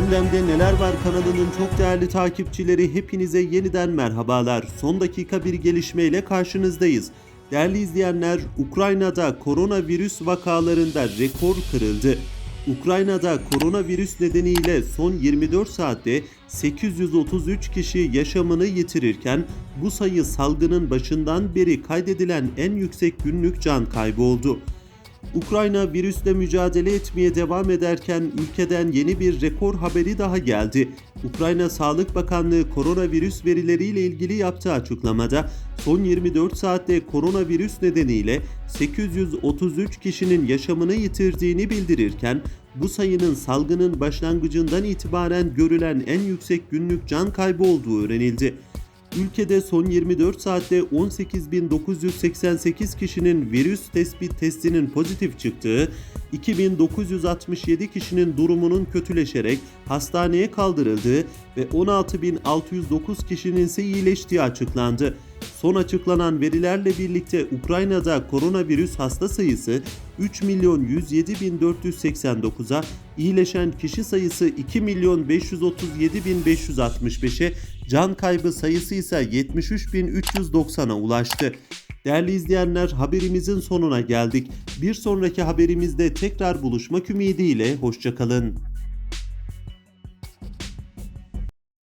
Gündemde neler var kanalının çok değerli takipçileri hepinize yeniden merhabalar. Son dakika bir gelişmeyle karşınızdayız. Değerli izleyenler, Ukrayna'da koronavirüs vakalarında rekor kırıldı. Ukrayna'da koronavirüs nedeniyle son 24 saatte 833 kişi yaşamını yitirirken bu sayı salgının başından beri kaydedilen en yüksek günlük can kaybı oldu. Ukrayna virüsle mücadele etmeye devam ederken ülkeden yeni bir rekor haberi daha geldi. Ukrayna Sağlık Bakanlığı koronavirüs verileriyle ilgili yaptığı açıklamada son 24 saatte koronavirüs nedeniyle 833 kişinin yaşamını yitirdiğini bildirirken bu sayının salgının başlangıcından itibaren görülen en yüksek günlük can kaybı olduğu öğrenildi. Ülkede son 24 saatte 18.988 kişinin virüs tespit testinin pozitif çıktığı, 2967 kişinin durumunun kötüleşerek hastaneye kaldırıldığı ve 16.609 kişinin ise iyileştiği açıklandı. Son açıklanan verilerle birlikte Ukrayna'da koronavirüs hasta sayısı 3 milyon 107 bin 489'a, iyileşen kişi sayısı 2 milyon 537 bin 565'e, can kaybı sayısı ise 73 bin 390'a ulaştı. Değerli izleyenler haberimizin sonuna geldik. Bir sonraki haberimizde tekrar buluşmak ümidiyle hoşçakalın.